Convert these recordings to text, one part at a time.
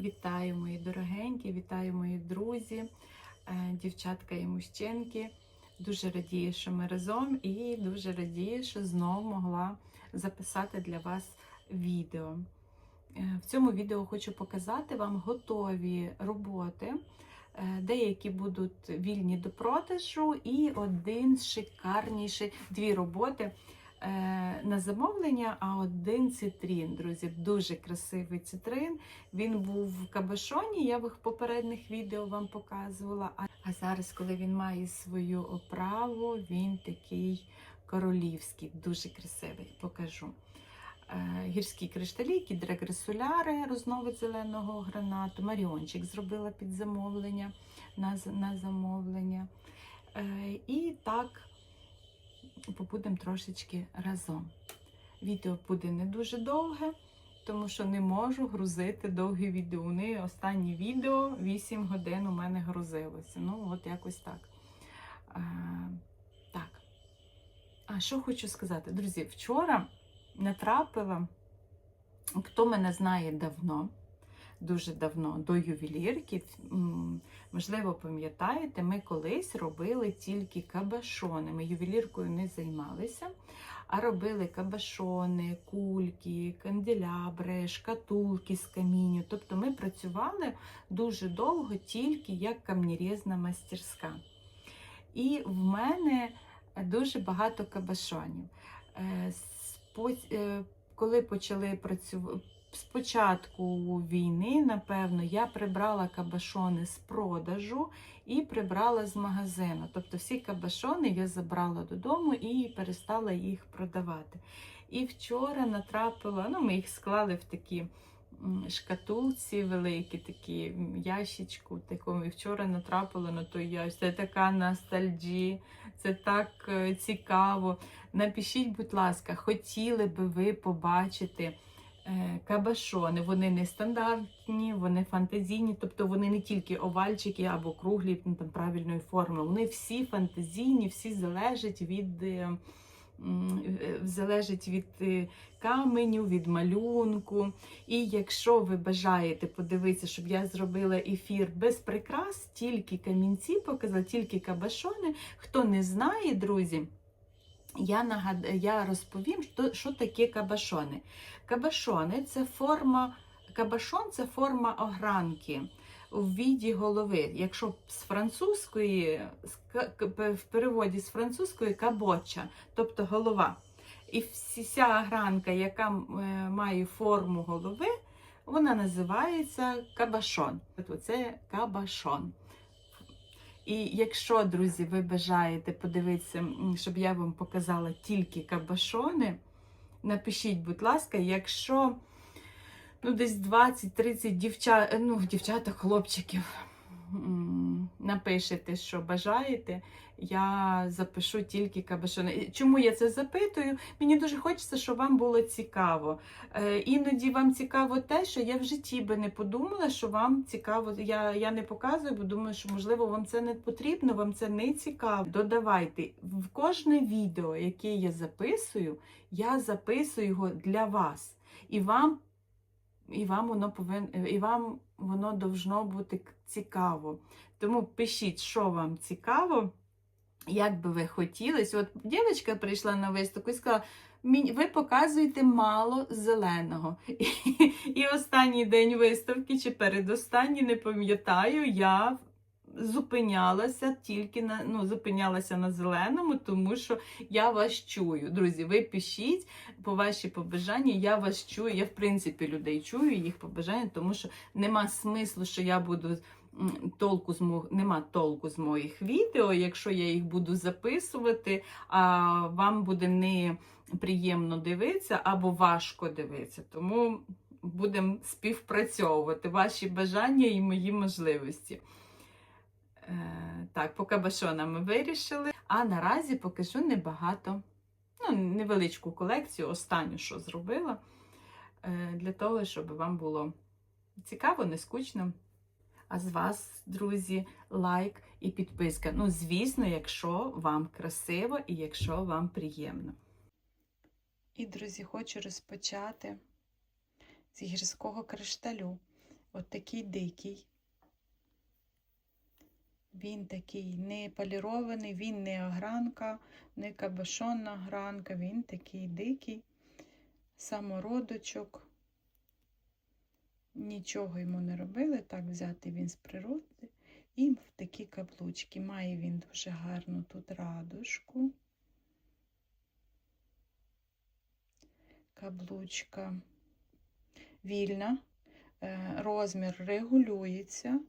Вітаю, мої дорогенькі, вітаю мої друзі, е, дівчатка і мужчинки. Дуже радію, що ми разом, і дуже радію, що знову могла записати для вас відео. Е, В цьому відео хочу показати вам готові роботи. Е, Деякі будуть вільні до продажу, і один шикарніший, дві роботи на замовлення, а один цитрін. Друзі, дуже красивий цитрин. Він був в кабашоні, я в їх попередніх відео вам показувала. А- зараз, коли він має свою оправу, він такий королівський, дуже красивий. Покажу. Е, Гірські кришталі, кідрегресуляри, розновид зеленого гранату. Маріончик зробила під замовлення на, на замовлення. Е, І так побудемо трошечки разом. Відео буде не дуже довге, тому що не можу грузити довгі відео. Вони останні відео 8 годин у мене грузилося. Ну, от якось так. Е, так. А що хочу сказати? Друзі, вчора натрапила, хто мене знає давно, дуже давно, до ювелірки. Можливо, пам'ятаєте, ми колись робили тільки кабашони. Ми ювеліркою не займалися, а робили кабашони, кульки, канделябри, шкатулки з камінню. Тобто ми працювали дуже довго тільки як камнірезна мастерська. І в мене дуже багато кабашонів. Е, е, Коли почали працювати з початку війни, напевно, я прибрала кабашони з продажу і прибрала з магазину. Тобто всі кабашони я забрала додому і перестала їх продавати. І вчора натрапила, ну, ми їх склали в такі шкатулці великі, такі ящичку такому. І вчора натрапила на той ящик. Це така ностальджі, це так е, цікаво. Напишіть, будь ласка, хотіли би ви побачити кабашони. Вони не стандартні, вони фантазійні, тобто вони не тільки овальчики або круглі ну, там, правильної форми. Вони всі фантазійні, всі залежать від. е, е, Залежить від е, каменю, від малюнку. І якщо ви бажаєте подивитися, щоб я зробила ефір без прикрас, тільки камінці показала, тільки кабашони. Хто не знає, друзі, я нагад... я розповім, що таке кабашони. Кабашони це форма, кабашон це форма огранки у віді голови. Якщо з французької, в переводі з французької кабоча, тобто голова. І вся огранка, яка е, має форму голови, вона називається кабашон. Це кабашон. І якщо, друзі, ви бажаєте подивитися, щоб я вам показала тільки кабашони, напишіть, будь ласка, якщо ну, десь 20-30 дівчат, ну, дівчата, хлопчиків напишете, що бажаєте, я запишу тільки кабашони. Чому я це запитую? Мені дуже хочеться, щоб вам було цікаво. Е, іноді вам цікаво те, що я в житті би не подумала, що вам цікаво. Я, я не показую, бо думаю, що можливо вам це не потрібно, вам це не цікаво. Додавайте в кожне відео, яке я записую, я записую його для вас. І вам, і вам воно повин, і вам воно должно бути цікаво. Тому пишіть, що вам цікаво. Як би ви хотілись, от дівчинка прийшла на виставку і сказала: ви показуєте мало зеленого. І, і останній день виставки, чи передостанній, не пам'ятаю, я зупинялася тільки на ну, зупинялася на зеленому, тому що я вас чую. Друзі, ви пишіть по ваші побажання, я вас чую. Я, в принципі, людей чую, їх побажання, тому що нема смислу, що я буду толку з мо... нема толку з моїх відео, якщо я їх буду записувати, а вам буде неприємно дивитися або важко дивитися. Тому будемо співпрацьовувати ваші бажання і мої можливості. Е, так, по кабашонам ми вирішили. А наразі покажу небагато, ну, невеличку колекцію, останню, що зробила, е, для того, щоб вам було цікаво, не скучно. А з вас, друзі, лайк і підписка. Ну, звісно, якщо вам красиво і якщо вам приємно. І, друзі, хочу розпочати з гірського кришталю. От такий дикий. Він такий не полірований, він не огранка, не кабошонна гранка, він такий дикий, самородочок. Нічого йому не робили, так взяти він з природи. І в такі каблучки. Має він дуже гарну тут радужку. Каблучка вільна, е, розмір регулюється.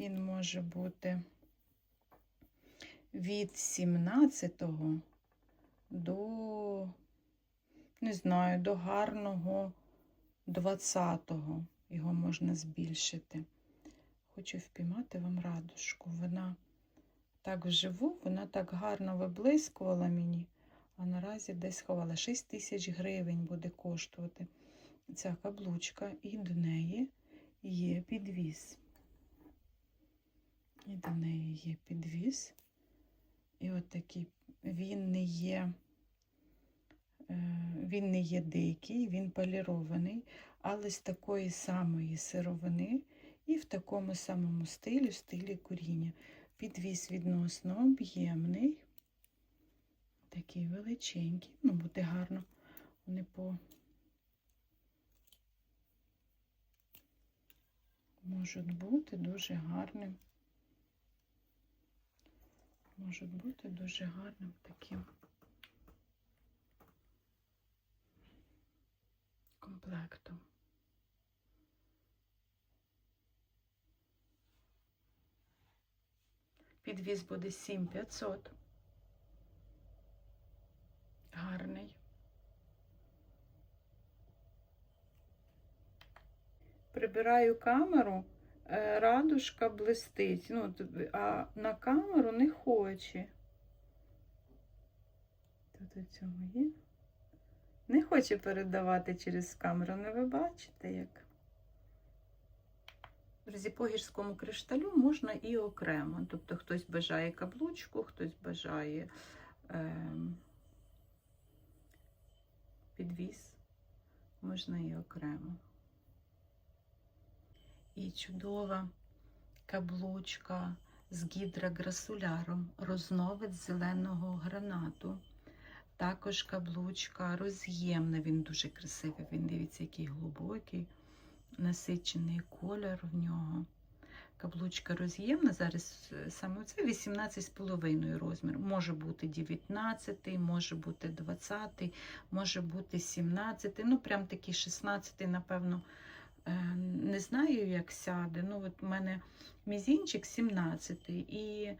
Він може бути від 17 до, не знаю, до гарного 20-го його можна збільшити. Хочу впіймати вам радужку. Вона так вживу, вона так гарно виблискувала мені, а наразі десь ховала 6 тисяч гривень буде коштувати ця каблучка, і до неї є підвіз. І до неї є підвіз. І от такий він не є, е, він не є дикий, він полірований, але з такої самої сировини і в такому самому стилі, в стилі куріння. Підвіз відносно об'ємний, такий величенький, ну, буде гарно не по. Можуть бути дуже гарним. Можуть бути дуже гарним таким комплектом. Підвіз буде 7500. Гарний. Прибираю камеру, радужка блистить, ну, а на камеру не хоче. Тут у цьому є. Не хоче передавати через камеру, не ви бачите як. Друзі, по кришталю можна і окремо. Тобто хтось бажає каблучку, хтось бажає е, підвіз, можна і окремо. І чудова каблучка з гідрограсуляром, розновид зеленого гранату. Також каблучка роз'ємна, він дуже красивий. Він дивіться, який глибокий, насичений колір в нього. Каблучка роз'ємна. Зараз е, саме це 18,5 розмір. Може бути 19, може бути 20, може бути 17, ну прям такий 16, напевно. Е, Не знаю, як сяде. Ну, от у мене мізінчик 17, і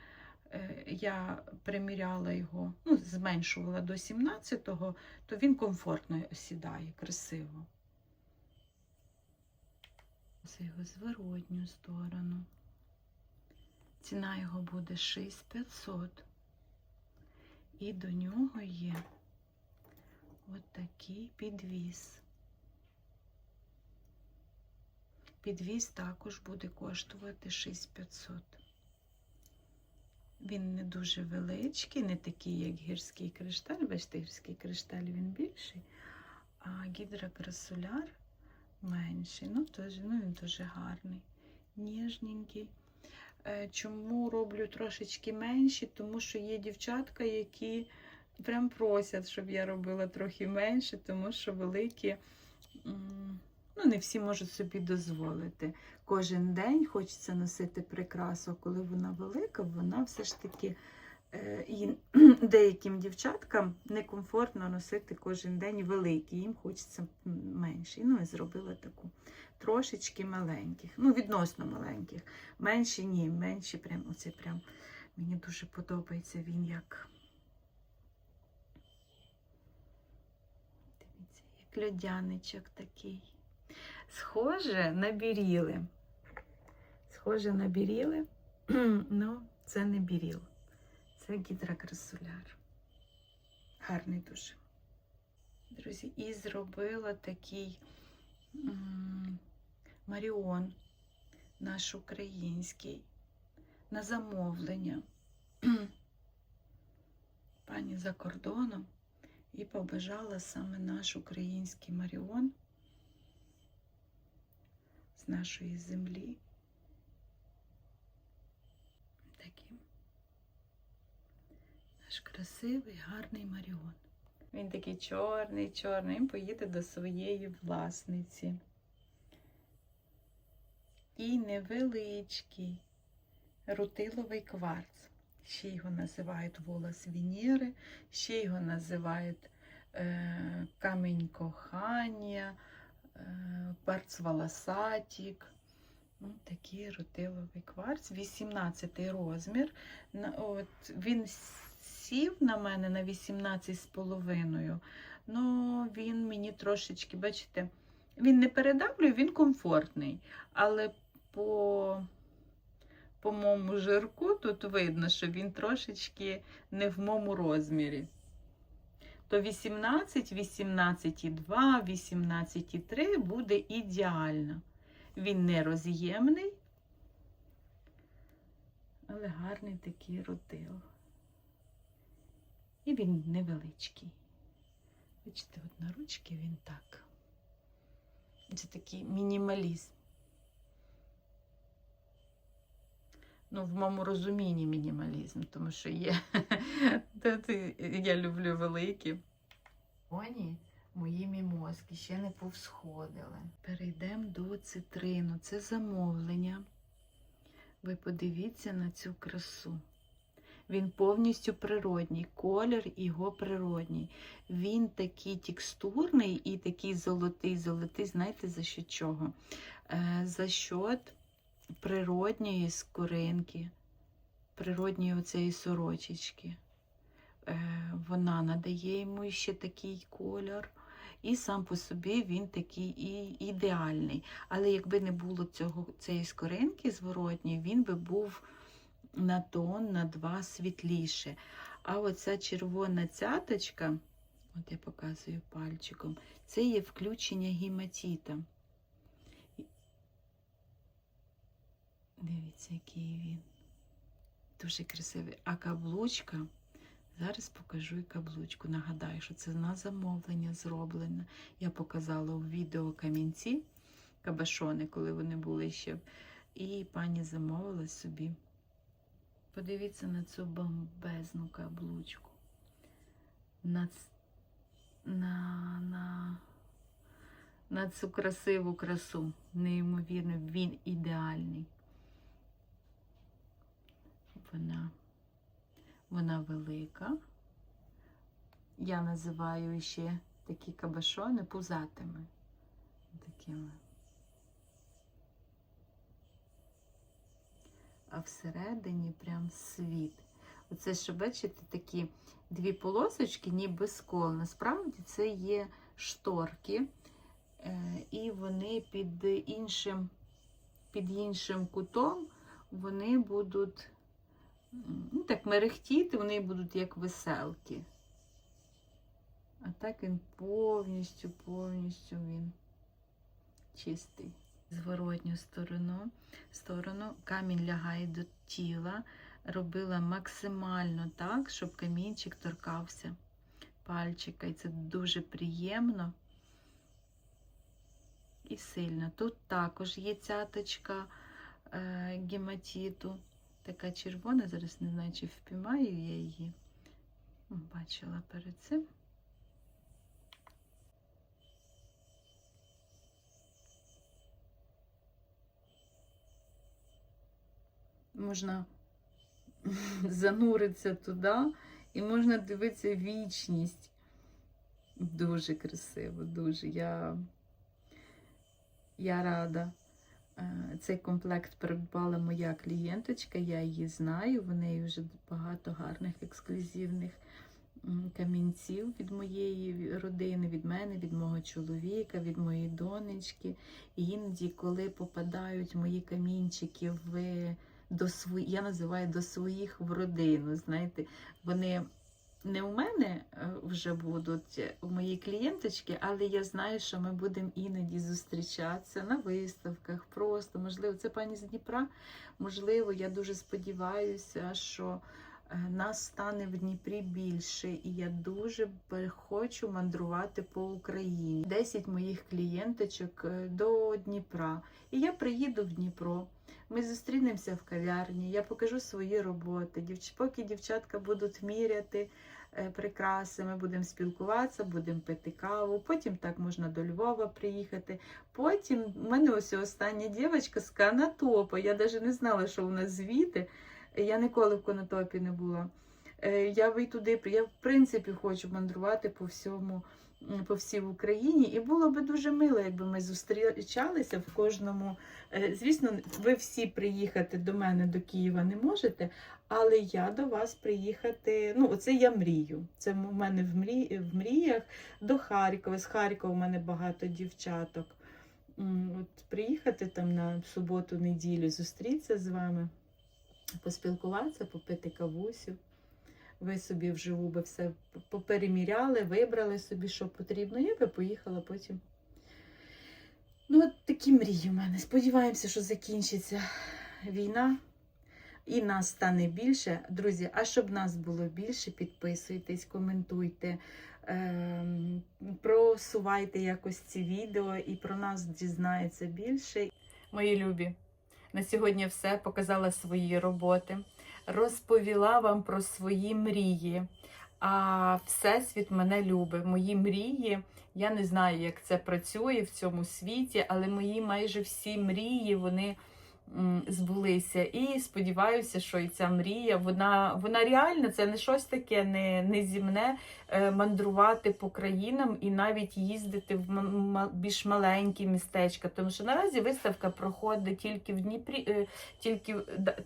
е, я приміряла його, ну, зменшувала до 17-го, то він комфортно осідає, красиво. Це його зворотню сторону. Ціна його буде 6500. І до нього є от такий підвіз. Підвіз також буде коштувати 6500. Він не дуже величкий, не такий, як гірський кришталь. Бачите, гірський кришталь він більший, а гідрокрасуляр менший. Ну, теж, ну він дуже гарний, ніжненький. Е, Чому роблю трошечки менші? Тому що є дівчатка, які прям просять, щоб я робила трохи менше, тому що великі. Ну, не всі можуть собі дозволити. Кожен день хочеться носити прикрасу, коли вона велика, вона все ж таки е, і деяким дівчаткам некомфортно носити кожен день великі, їм хочеться м, менше. Ну, і зробила таку трошечки маленьких, ну, відносно маленьких. Менші ні, менші прям, оце прям мені дуже подобається він як. Дивіться, як льодяничок такий. Схоже на біріли. Схоже на біріли, ну, це не біріл. Це гідрокрасуляр. Гарний дуже. Друзі, і зробила такий Маріон наш український на замовлення. Пані за кордоном і побажала саме наш український Маріон нашої землі. Такий наш красивий, гарний Маріон. Він такий чорний, чорний, він поїде до своєї власниці. І невеличкий рутиловий кварц. Ще його називають волос Венери, ще його називають е, камінь кохання, перц волосатік. Ну, такий рутиловий кварц, 18 розмір. От, він сів на мене на 18 з половиною. Ну, він мені трошечки, бачите, він не передавлює, він комфортний. Але по, по моєму жирку тут видно, що він трошечки не в моєму розмірі. То 18, 18,2, 18,3 буде ідеально. Він не роз'ємний, але гарний такий ротил. І він невеличкий. Бачите, от на ручки він так. Це такий мінімалізм. Ну, в моєму розумінні мінімалізм, тому що є. Я люблю великі. Оні мої мімозки ще не повсходили. Перейдемо до цитрину. Це замовлення. Ви подивіться на цю красу. Він повністю природній, колір його природній. Він такий текстурний і такий золотий, золотий, знаєте, за що чого? Е, за счет природньої скоринки, природньої оцеї сорочечки. Е, вона надає йому ще такий кольор. І сам по собі він такий і ідеальний. Але якби не було цього, цієї скоринки зворотньої, він би був на тон, на два світліше. А оця червона цяточка, от я показую пальчиком, це є включення гематіта. Дивіться, який він. Дуже красивий. А каблучка, зараз покажу і каблучку. Нагадаю, що це на замовлення зроблено. Я показала у відео камінці, кабашони, коли вони були ще. І пані замовила собі. Подивіться на цю бомбезну каблучку. На, на, на, на цю красиву красу. Неймовірно, він ідеальний. Вона, вона велика. Я називаю ще такі кабашони пузатими. Такими. а всередині прям світ. Оце, що бачите, такі дві полосочки, ніби скол. Насправді це є шторки, е, і вони під іншим, під іншим кутом вони будуть ну, так мерехтіти, вони будуть як веселки. А так він повністю, повністю він чистий зворотню сторону, сторону камінь лягає до тіла. Робила максимально так, щоб камінчик торкався пальчика. І це дуже приємно і сильно. Тут також є цяточка е, гематіту. Така червона, зараз не знаю, чи впіймаю я її. Бачила перед цим. можна зануритися туди і можна дивитися вічність. Дуже красиво, дуже. Я, Я рада. Е, цей комплект придбала моя клієнточка, я її знаю. В неї вже багато гарних ексклюзивних камінців від моєї родини, від мене, від мого чоловіка, від моєї донечки. І іноді, коли попадають мої камінчики в до свої, я називаю до своїх в родину. Знаєте, вони не у мене е, вже будуть у моїй клієнточки, але я знаю, що ми будемо іноді зустрічатися на виставках. Просто, можливо, це пані з Дніпра. Можливо, я дуже сподіваюся, що Е, Нас стане в Дніпрі більше, і я дуже хочу мандрувати по Україні. 10 моїх клієнточок е, до Дніпра. І я приїду в Дніпро. Ми зустрінемося в кав'ярні, я покажу свої роботи. Дівч... Поки дівчатка будуть міряти е, прикраси, ми будемо спілкуватися, будемо пити каву. Потім так можна до Львова приїхати. Потім в мене ось остання дівчинка з Канатопа. Я навіть не знала, що у нас звідти. Я ніколи в Конотопі не була. Е, Я би туди, я в принципі хочу мандрувати по всьому, по всій Україні. І було би дуже мило, якби ми зустрічалися в кожному. Е, Звісно, ви всі приїхати до мене до Києва не можете, але я до вас приїхати. Ну, оце я мрію. Це в мене в, мрі, в мріях до Харкова. З Харкова у мене багато дівчаток. От приїхати там на суботу-неділю, зустрітися з вами поспілкуватися, попити кавусю. Ви собі вживу би все попереміряли, вибрали собі, що потрібно. Я би поїхала потім. Ну, от такі мрії в мене. Сподіваємося, що закінчиться війна і нас стане більше. Друзі, а щоб нас було більше, підписуйтесь, коментуйте, ем, просувайте якось ці відео і про нас дізнається більше. Мої любі, на сьогодні все показала свої роботи, розповіла вам про свої мрії. А Всесвіт мене любить. Мої мрії. Я не знаю, як це працює в цьому світі, але мої майже всі мрії вони збулися. І сподіваюся, що і ця мрія, вона, вона реальна, це не щось таке не, не зімне е, мандрувати по країнам і навіть їздити в більш маленькі містечка. Тому що наразі виставка проходить тільки в Дніпрі, е, тільки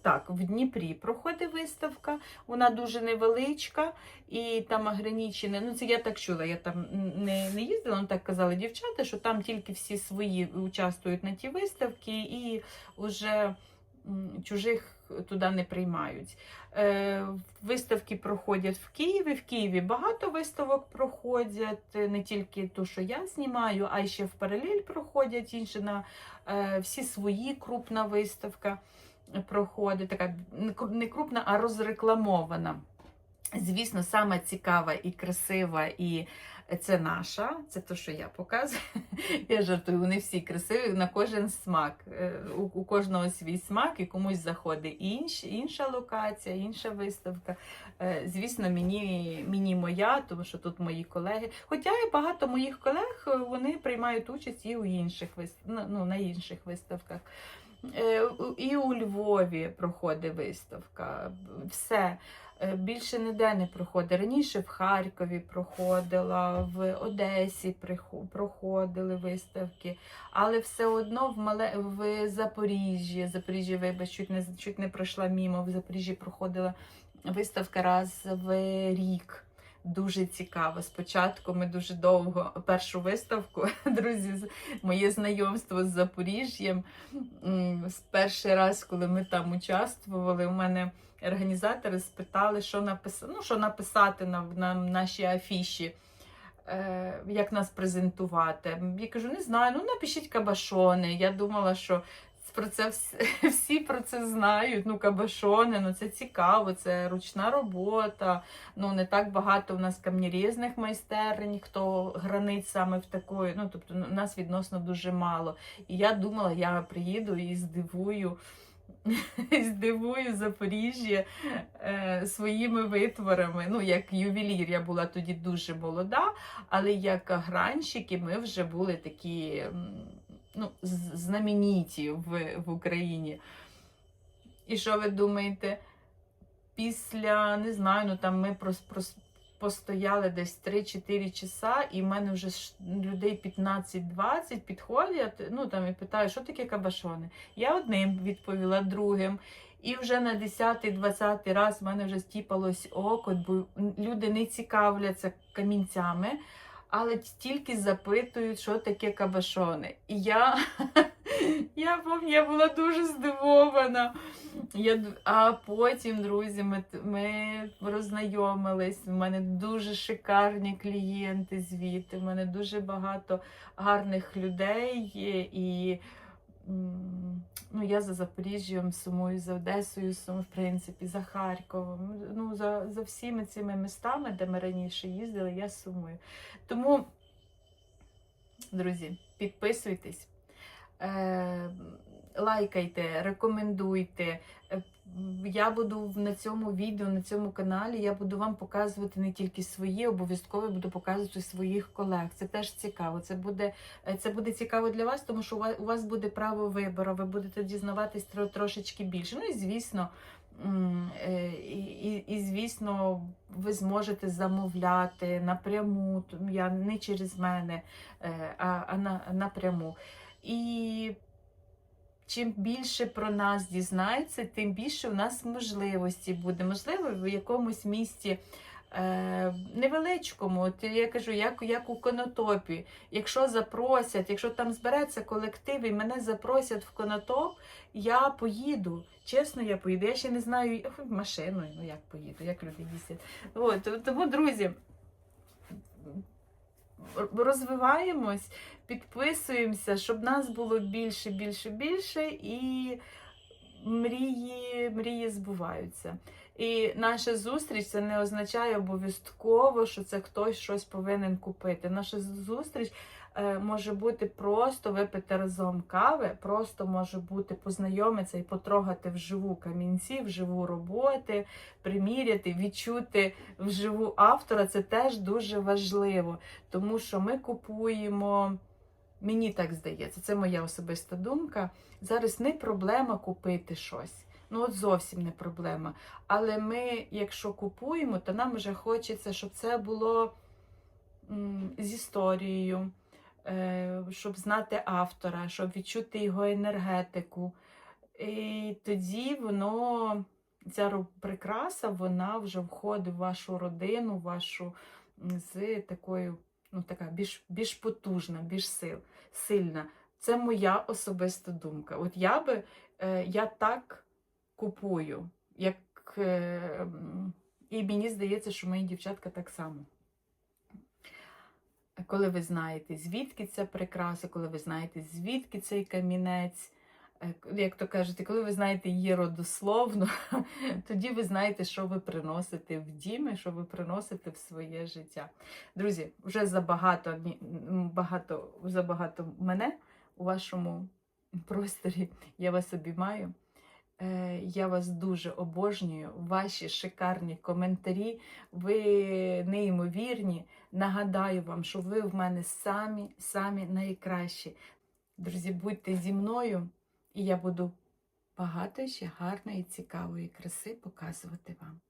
так, в Дніпрі проходить виставка, вона дуже невеличка і там ограничена. Ну, це я так чула, я там не, не їздила, але так казали дівчата, що там тільки всі свої участвують на ті виставки і вже чужих туди не приймають. Е, виставки проходять в Києві. В Києві багато виставок проходять, не тільки ту, що я знімаю, а ще в паралель проходять інші на е, всі свої крупна виставка проходить, така не крупна, а розрекламована. Звісно, саме цікава і красива, і це наша, це те, що я показую. Я жартую, вони всі красиві на кожен смак. Е, У, у кожного свій смак, і комусь заходить інш, інша локація, інша виставка. Е, Звісно, мені, мені моя, тому що тут мої колеги. Хоча і багато моїх колег е, вони приймають участь і у інших вистав... ну, на інших виставках. Е, І у Львові проходить виставка. Все. Е, Більше ніде не проходить. Раніше в Харкові проходила, в Одесі проходили виставки, але все одно в мале в Запоріжжі, Запоріжжя, вибач, чуть не чуть не пройшла мімо. В Запоріжжі проходила виставка раз в рік. Дуже цікаво. Спочатку ми дуже довго першу виставку, друзі, моє знайомство з Запоріжжям. перший раз, коли ми там участвували, у мене організатори спитали, що написати, ну, що написати на, на нашій афіші, е, як нас презентувати. Я кажу, не знаю, ну напишіть кабашони. Я думала, що про це всі, всі про це знають. Ну, кабашони, ну це цікаво, це ручна робота. Ну, не так багато у нас камнірізних майстерень, хто гранить саме в такої. Ну, тобто, у нас відносно дуже мало. І я думала, я приїду і здивую. Здивую Запоріжжя е, своїми витворами. Ну, як ювелір, я була тоді дуже молода, але як гранщики ми вже були такі ну, знамениті в, в Україні. І що ви думаєте? Після, не знаю, ну там ми прос, прос, постояли десь 3-4 часа, і в мене вже людей 15-20 підходять, ну там і питають, що таке кабашони. Я одним відповіла, другим. І вже на 10-20 раз в мене вже стіпалось око, бо люди не цікавляться камінцями, але тільки запитують, що таке кабашони. І я, я, я була дуже здивована. Я, а потім, друзі, ми, ми роззнайомились. У мене дуже шикарні клієнти звідти. У мене дуже багато гарних людей є, і ну, я за Запоріжжям сумую, за Одесою сум, в принципі, за Харковом. Ну, за, за всіми цими містами, де ми раніше їздили, я сумую. Тому, друзі, підписуйтесь. Е, лайкайте, рекомендуйте. Е, Я буду на цьому відео, на цьому каналі, я буду вам показувати не тільки свої, обов'язково буду показувати своїх колег. Це теж цікаво. Це буде, е, це буде цікаво для вас, тому що у вас, у вас буде право вибору, ви будете дізнаватись тро- трошечки більше. Ну і звісно. е, І, і, і, звісно, ви зможете замовляти напряму, я не через мене, а, а на, напряму. І чим більше про нас дізнається, тим більше у нас можливості буде. Можливо, в якомусь місті е, невеличкому, от я кажу, як, як у конотопі. Якщо запросять, якщо там збереться колектив і мене запросять в конотоп, я поїду. Чесно, я поїду. Я ще не знаю машиною, ну як поїду, як люди їздять. От, тому, друзі, розвиваємось, підписуємося, щоб нас було більше, більше, більше, і мрії, мрії збуваються. І наша зустріч це не означає обов'язково, що це хтось щось повинен купити. Наша зустріч може бути просто випити разом кави, просто може бути познайомитися і потрогати вживу камінці, вживу роботи, приміряти, відчути вживу автора. Це теж дуже важливо, тому що ми купуємо. Мені так здається, це моя особиста думка. Зараз не проблема купити щось. Ну, от зовсім не проблема. Але ми, якщо купуємо, то нам вже хочеться, щоб це було м, з історією, е, щоб знати автора, щоб відчути його енергетику. І тоді воно, ця прикраса, вона вже входить в вашу родину, вашу з такою, ну така більш, більш потужна, більш сил, сильна. Це моя особиста думка. От я би е, я так купую, як е, і мені здається, що мої дівчатка так само. Коли ви знаєте, звідки ця прикраса, коли ви знаєте, звідки цей камінець, е, як то кажете, коли ви знаєте її родословно, тоді ви знаєте, що ви приносите в дім і що ви приносите в своє життя. Друзі, вже забагато, багато, забагато мене у вашому просторі. Я вас обіймаю. Е, Я вас дуже обожнюю. Ваші шикарні коментарі. Ви неймовірні. Нагадаю вам, що ви в мене самі, самі найкращі. Друзі, будьте зі мною, і я буду багато ще гарної, цікавої краси показувати вам.